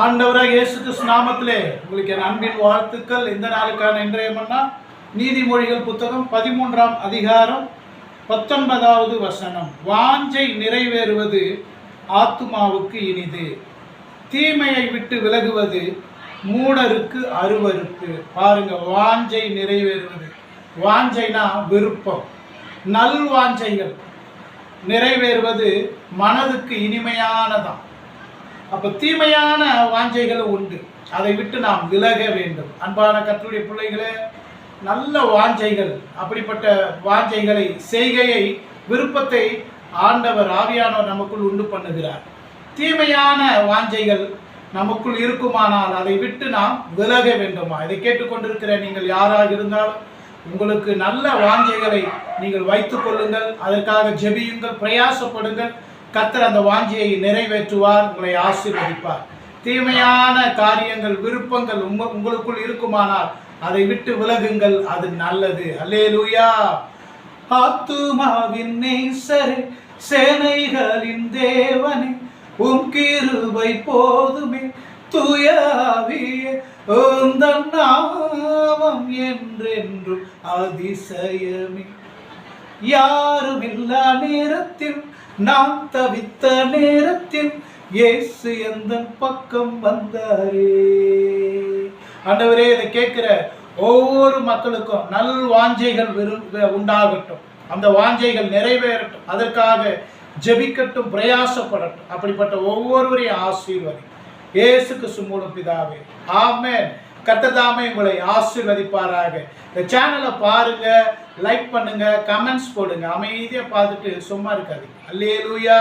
ஆண்டவராக இயேசு கிறிஸ்து நாமத்திலே உங்களுக்கு என் அன்பின் வாழ்த்துக்கள். இந்த நாளுக்கான இன்றைய மன்னா நீதிமொழிகள் புத்தகம் பதிமூன்றாம் அதிகாரம் பத்தொன்பதாவது வசனம். வாஞ்சை நிறைவேறுவது ஆத்துமாவுக்கு இனிது. தீமையை விட்டு விலகுவது மூடருக்கு அருவருக்கு பாருங்க வாஞ்சை நிறைவேறுவது. வாஞ்சைனா விருப்பம். நல் வாஞ்சைகள் நிறைவேறுவது மனதுக்கு இனிமையானதாம் அப்போ தீமையான வாஞ்சைகளும் உண்டு. அதை விட்டு நாம் விலக வேண்டும். அன்பான கற்றுடைய பிள்ளைகளே நல்ல வாஞ்சைகள் அப்படிப்பட்ட வாஞ்சைகளை செய்கையை விருப்பத்தை ஆண்டவர் ஆவியானவர் நமக்குள் உண்டு பண்ணுகிறார். தீமையான வாஞ்சைகள் நமக்குள் இருக்குமானால் அதை விட்டு நாம் விலக வேண்டுமா? இதை கேட்டுக்கொண்டிருக்கிற நீங்கள் யாராக இருந்தாலும் உங்களுக்கு நல்ல வாஞ்சைகளை நீங்கள் வைத்துக் கொள்ளுங்கள். அதற்காக ஜெபியுங்கள் பிரயாசப்படுங்கள். கத்தர் அந்த வாஞ்சியை நிறைவேற்றுவார் உங்களை ஆசீர்வதிப்பார். தீமையான காரியங்கள் விருப்பங்கள் உங்க உங்களுக்குள் இருக்குமானால் அதை விட்டு விலகுங்கள் அது நல்லது. அல்லேலூயா. ஆத்துமாவின் நேசரே சேனைகளின் தேவனே உம் கிருபை போதுமே. தூயாவியே உந்தன் நாமம் என்றென்றும் அதிசயமே. யாரும் இல்லா நேரத்தில் நாம் தவித்த நேரத்தில் இயேசு எந்த பக்கம் வந்தாரே? ஆண்டவரே இதை கேட்கிற ஒவ்வொரு மக்களுக்கும் நல் வாஞ்சைகள் விரு உண்டாகட்டும். அந்த வாஞ்சைகள் நிறைவேறட்டும். அதற்காக ஜெபிக்கட்டும் பிரயாசப்படட்டும். அப்படிப்பட்ட ஒவ்வொருவரையும் ஆசீர்வதி. இயேசு கிறிஸ்து பிதாவே. ஆமேன். கத்ததாமே உங்களை ஆசீர்வதிப்பாராக. இந்த சேனலை பாருங்க. லைக் பண்ணுங்க கமெண்ட்ஸ் போடுங்க அமைதியாக பார்த்துட்டு சும்மா இருக்காது அல்லேலூயா